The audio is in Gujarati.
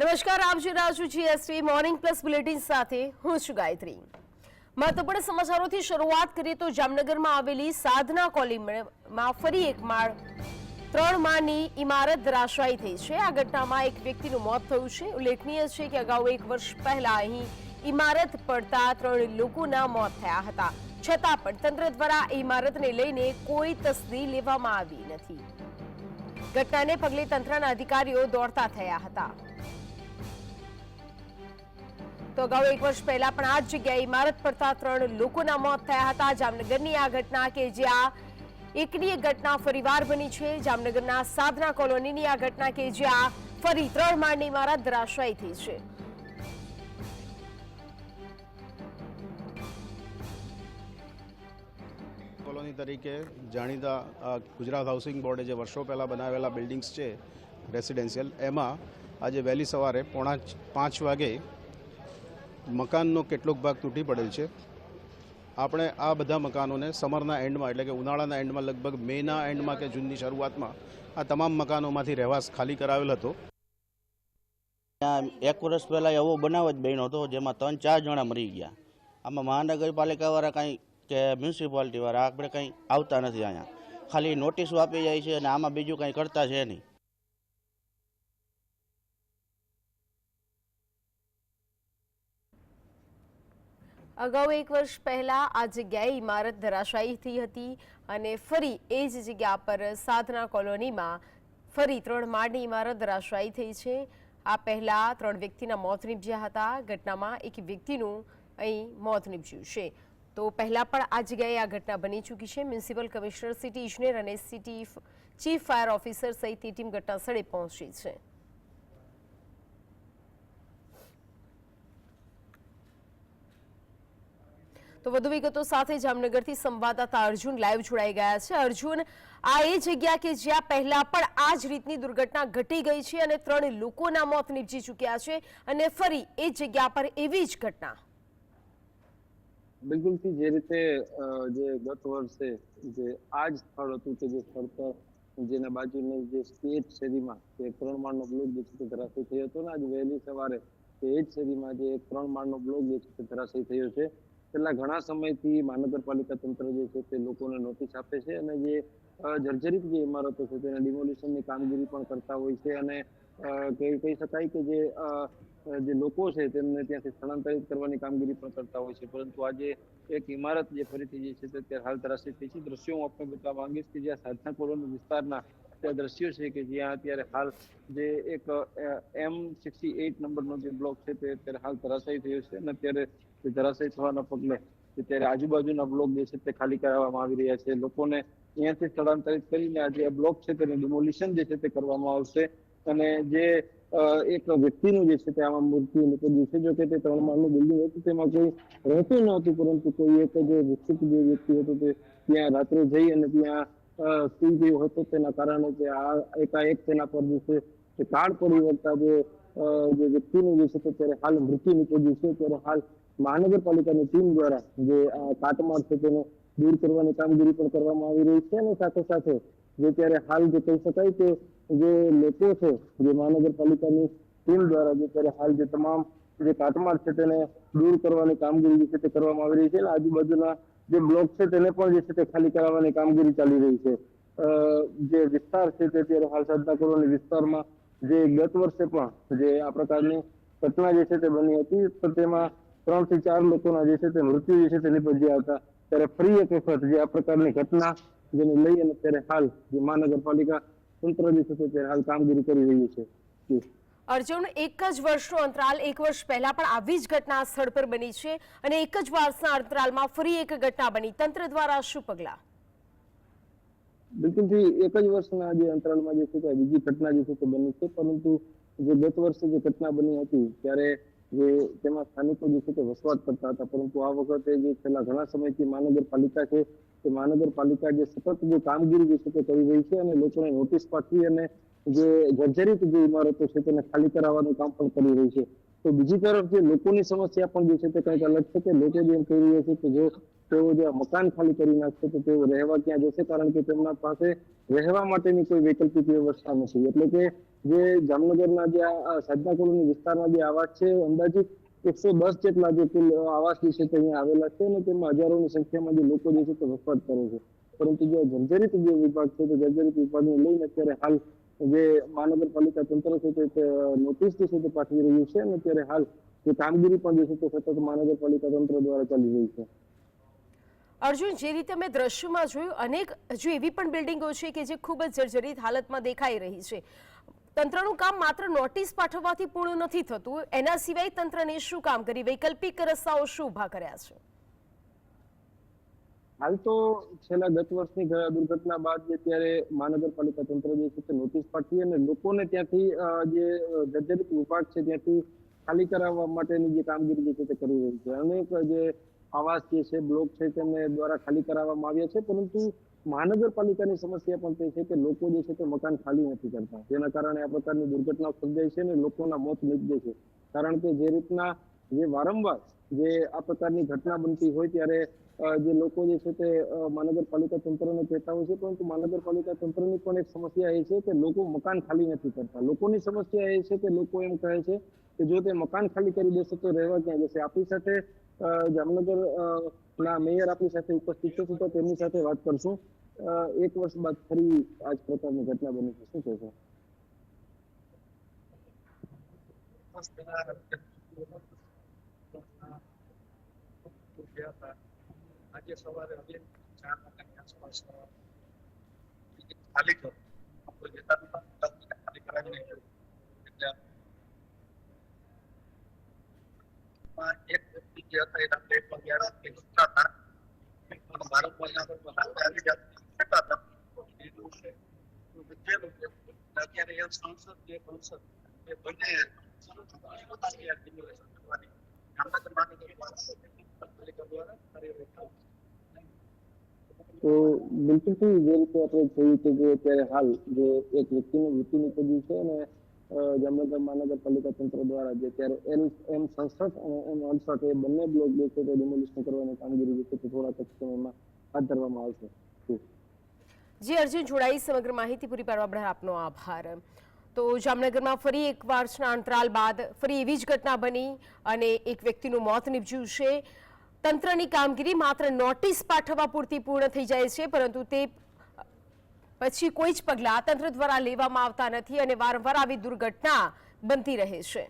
નમસ્કાર, આપ જોઈ રહ્યા છો જીએસટી મોર્નિંગ પ્લસ બુલેટિન સાથે હું છું ગાયત્રી. મહત્વપૂર્ણ સમાચારોથી શરૂઆત કરીએ તો જામનગરમાં આવેલી સાધના કોલેજમાં ફરી એક માળ ત્રણ માળની ઇમારત ધરાશાયી થઈ છે. આ ઘટનામાં એક વ્યક્તિનું મોત થયું છે. ઉલ્લેખનીય છે કે અગાઉ એક વર્ષ પહેલા અહીં ઇમારત પડતા ત્રણ લોકોના મોત થયા હતા. છતાં પણ તંત્ર દ્વારા ઇમારતને લઈને કોઈ તસદી લેવામાં આવી નથી. ઘટનાને પગલે તંત્રના અધિકારીઓ દોડતા થયા હતા. તો અગાઉ એક વર્ષ પહેલા પણ આ જ જગ્યાએ ઇમારત પડતા ત્રણ લોકોના મોત થયા હતા. જામનગરની આ ઘટના કે જ્યાં એકની ઘટના ફરીવાર બની છે. જામનગરના સાધના કોલોનીની આ ઘટના કે જ્યાં ફરી ત્રણ માળની ઇમારત ધરાશાયી થઈ છે. કોલોની તરીકે જાણીતા ગુજરાત હાઉસિંગ બોર્ડે જે વર્ષો પહેલાં બનાવેલા બિલ્ડિંગ્સ છે રેસિડેન્શિયલ, એમાં આજે વહેલી સવારે પોણા પાંચ વાગે મકાનનો કેટલોક ભાગ તૂટી પડેલ છે. આપણે આ બધા મકાનોને સમરના એન્ડમાં, એટલે કે ઉનાળાના એન્ડમાં, લગભગ મેના એન્ડમાં કે જૂનની શરૂઆતમાં આ તમામ મકાનોમાંથી રહેવાસ ખાલી કરાવેલ હતો. એક વર્ષ પહેલાં એવો બનાવ જ બન્યો હતો જેમાં ત્રણ ચાર જણા મરી ગયા. આમાં મહાનગરપાલિકાવાળા કાંઈ કે મ્યુનિસિપાલિટીવાળા આપણે કંઈ આવતા નથી અહીંયા. ખાલી નોટિસો આપી જાય છે અને આમાં બીજું કંઈ કરતા છે નહીં. અગાઉ એક વર્ષ પહેલા આ જગ્યાએ ઇમારત ધરાશાયી થઈ હતી અને ફરી એ જ જગ્યા પર સાધના કોલોનીમાં ફરી ત્રણ માળની ઇમારત ધરાશાયી થઈ છે. આ પહેલા ત્રણ વ્યક્તિના મોત નીપજ્યા હતા. ઘટનામાં એક વ્યક્તિનું અહીં મોત નીપજ્યું છે. તો પહેલા પણ આ જગ્યાએ આ ઘટના બની ચૂકી છે. મ્યુનિસિપલ કમિશનર સિટી ઇજનેર અને સિટી ચીફ ફાયર ઓફિસર સહિતની ટીમ ઘટના સ્થળે પહોંચી છે. તો વધુ વિગતો સાથે જામનગરથી સંવાદદાતા અર્જુન લાઈવ જોડાઈ ગયા છે. અર્જુન, આ એ જગ્યા કે જ્યાં પહેલા પણ આ જ રીતની દુર્ઘટના ઘટી ગઈ છે અને ત્રણ લોકોના મોત નીપજી ચૂક્યા છે અને ફરી એ જગ્યા પર એવી જ ઘટના. બિલકુલથી જે રીતે જે ગત વર્ષે જે આ જ સ્થળ હતું કે જે સ્થળ પર જેના બાજુની જે સ્ટેટ શેરીમાં જે ત્રણ માળનો બ્લોક જે છે ધરાશયી થયો હતો ને, આજ વહેલી સવારે તે એ જ શેરીમાં જે ત્રણ માળનો બ્લોક જે છે ધરાશયી થયો છે. છેલ્લા ઘણા સમયથી મહાનગરપાલિકા તંત્ર જે છે તે લોકોને નોટિસ આપે છે અને જે જર્જરિત જે ઇમારતો છે તેના ડિમોલિશનની કામગીરી પણ કરતા હોય છે અને કહી કહી શકાય કે જે અ, અ, જે લોકો છે તેમને ત્યાંથી સ્થળાંતરિત કરવાની કામગીરી પણ કરતા હોય છે. પરંતુ આજે એક ઇમારત જે ફરીથી જે છે તે અત્યારે હાલ ધરાશયી થઈ છે. દ્રશ્યો હું આપને બતાવવા માંગીશ કે જ્યાં સાધના કોલોની વિસ્તારના તે દ્રશ્યો છે કે જ્યાં અત્યારે હાલ જે એક એમ સિક્સટી એઇટ નંબરનો જે બ્લોક છે તે અત્યારે હાલ ધરાશયી થયો છે. અને અત્યારે તે ધરાશયી થવાના પગલે અત્યારે આજુબાજુના બ્લોક જે છે તે ખાલી કરાવવામાં આવી રહ્યા છે. લોકોને અહીંયાથી સ્થળાંતરિત કરીને આ જે બ્લોક છે તેનું ડિમોલિશન જે છે તે કરવામાં આવશે. અને જે એક વ્યક્તિનું જે છે તે આમાં મૃત્યુ નીપજ્યું છે જો કે તે ત્રણ માળનું બિલ્ડિંગ હતું, તેમાં કોઈ રહેતું ન હતું પરંતુ કોઈ એક જે વિકસિત જે વ્યક્તિ હતો તે ત્યાં રાત્રે જઈ અને ત્યાં સુઈ ગયો હતો. તેના કારણે તે આ એકાએક તેના પર જે છે તે કાળ પડી વળતા જે જે વ્યક્તિનું જે છે તે ત્યારે હાલ મૃત્યુ નીપજ્યું છે. ત્યારે હાલ મહાનગરપાલિકાની ટીમ દ્વારા જે આ કાટમાળ છે તેને દૂર કરવાની કામગીરી પણ કરવામાં આવી રહી છે અને સાથે સાથે જે ત્યારે હાલ જે કહી શકાય કે જે લોકો છે, જે મહાનગરપાલિકાની ટીમ દ્વારા જે અત્યારે હાલ જે તમામ જે કાટમાળ છે તેને દૂર કરવાની કામગીરી જે છે તે કરવામાં આવી રહી છે અને આજુબાજુના જે બ્લોક છે તેને પણ જે છે તે ખાલી કરાવવાની કામગીરી ચાલી રહી છે. જે વિસ્તાર છે તે અત્યારે હાલ સાધના કોલોની વિસ્તારમાં જે ગત વર્ષે પણ જે આ પ્રકારની ઘટના જે છે તે બની હતી, તો તેમાં ત્રણથી ચાર લોકોના જે છે તે મૃત્યુ જે છે તે નિપજ્યા હતા, ત્યારે ફરી એક વખત જે આ પ્રકારની ઘટના જેને લઈ અને ત્યારે હાલ જે મહાનગરપાલિકા તંત્ર જે છે તે હાલ કામગીરી કરી રહ્યું છે. અર્જુન એક જ વર્ષનો અંતરાલ એક વર્ષ પહેલા પણ આવી જ ઘટના સ્થળ પર બની છે અને એક જ વર્ષના અંતરાલમાં ફરી એક ઘટના બની. તંત્ર દ્વારા શું પગલા? બિલકુલથી એક જ વર્ષના જે અંતરાલમાં જે છે તે બીજી ઘટના જે છે તે બની છે. પરંતુ જે ગત વર્ષે જે ઘટના બની હતી ત્યારે જે તેમાં સ્થાનિકો જે છે તે વસવાટ કરતા હતા. પરંતુ આ વખતે જે છેલ્લા ઘણા સમયથી મહાનગરપાલિકા છે, તે મહાનગરપાલિકા જે સતત જે કામગીરી જે છે તે કરી રહી છે અને લોકોને નોટિસ પાઠવી અને જે જર્જરિત જે ઇમારતો છે તેને ખાલી કરાવવાનું કામ પણ કરી રહી છે. તો બીજી તરફ જે લોકોની સમસ્યા પણ જે છે તે કંઈક અલગ છે કે લોકો જે એમ કહી રહ્યા છે કે જો તેઓ જે મકાન ખાલી કરી નાખશે તો તેઓ રહેવા ક્યાં જશે? કારણ કે તેમના પાસે રહેવા માટેની કોઈ વૈકલ્પિક વ્યવસ્થા નથી. એટલે કે જે જામનગરના જે આ કોલોની વિસ્તારના જે આવાસ છે, અંદાજિત એકસો દસ જેટલા જે કુલ આવાસ જે છે તે અહીંયા આવેલા છે અને તેમાં હજારોની સંખ્યામાં જે લોકો જે છે તે વસવાટ કરે છે. પરંતુ જે જર્જરિત જે વિભાગ છે, તે જર્જરિત વિભાગને લઈને અત્યારે હાલ જે મહાનગરપાલિકા તંત્ર છે તે નોટિસ જે છે તે પાઠવી રહ્યું છે અને અત્યારે હાલ જે કામગીરી પણ જે છે તે સતત મહાનગરપાલિકા તંત્ર દ્વારા ચાલી રહી છે. અર્જુન, જે રીતે અમે દ્રશ્યમાં જોયું, અનેક હજુ એવી પણ બિલ્ડિંગો છે કે જે ખૂબ જ જર્જરિત હાલતમાં દેખાઈ રહી છે. તંત્રનું કામ માત્ર નોટિસ પાઠવવાથી પૂર્ણ નથી થતું. એના સિવાય તંત્રને શું કામ કરી, વૈકલ્પિક રસ્તાઓ શું ઊભા કર્યા છે? હાલ તો છેલ્લા ગત વર્ષની દુર્ઘટના બાદ જે ત્યારે મહાનગરપાલિકા તંત્ર જે છે તે નોટિસ પાઠવી અને લોકોને ત્યાંથી જે જર્જરિત વિભાગ છે, ત્યાંથી ખાલી કરાવવા માટેની જે કામગીરી જે છે તે કરી રહી છે. અનેક જે આવાસ જે છે, બ્લોક છે તેમને દ્વારા ખાલી કરાવવામાં આવ્યા છે, પરંતુ મહાનગરપાલિકાની સમસ્યા પણ તે છે કે લોકો જે છે તે મકાન ખાલી નથી કરતા. જેના કારણે આ પ્રકારની દુર્ઘટનાઓ સર્જાય છે અને લોકોના મોત નીપજે છે. કારણ કે જે રીતના જે વારંવાર જે આ પ્રકારની ઘટના બનતી હોય ત્યારે જે લોકો જે છે તે મહાનગરપાલિકા તંત્રને કહેતા હોય છે, પરંતુ મહાનગરપાલિકા તંત્રની પણ એક સમસ્યા એ છે કે લોકો મકાન ખાલી નથી કરતા. લોકોની સમસ્યા એ છે કે લોકો એમ કહે છે કે જો તે મકાન ખાલી કરી દેશે તો રહેવા ક્યાં જશે? આપણી સાથે જામનગર ના મેયર આપણી સાથે ઉપસ્થિત છે, તો તેમની સાથે વાત કરશું. એક વર્ષ બાદ ફરી આજ પ્રકારની ઘટના બની છે. શું કહેશો? આજે સવારે હવે ચાર વાગ્યાની આસપાસ ખાલી કે અત્યારે સંસદ જે સંસદ એ બંને મહાનગરપાલિકા દ્વારા બિલકુલ તો બિલકુલથી જે રીતે આપણે જોયું કે અત્યારે હાલ જે એક વ્યક્તિનું મૃત્યુ નીપજ્યું છે અને જામનગર મહાનગરપાલિકા તંત્ર દ્વારા જે અત્યારે એમ એમ સડસઠ અને એમ અડસઠ એ બંને બ્લોક જે છે તે ડિમોલિશન કરવાની કામગીરી જે છે તે થોડાક જ સમયમાં હાથ ધરવામાં આવશે. જી અર્જુન જોડાઈ સમગ્ર માહિતી પૂરી પાડવા બદલ આપનો આભાર. તો જામનગરમાં ફરી એક વર્ષના અંતરાલ બાદ ફરી એવી જ ઘટના બની અને એક વ્યક્તિનું મોત નીપજ્યું છે. તંત્રની કામગીરી માત્ર નોટિસ પાઠવવા પૂરતી પૂર્ણ થઈ જાય છે, પરંતુ તે, પછી કોઈ જ પગલાં તંત્ર દ્વારા લેવામાં આવતા નથી અને વારંવાર આવી દુર્ઘટના બનતી રહે છે.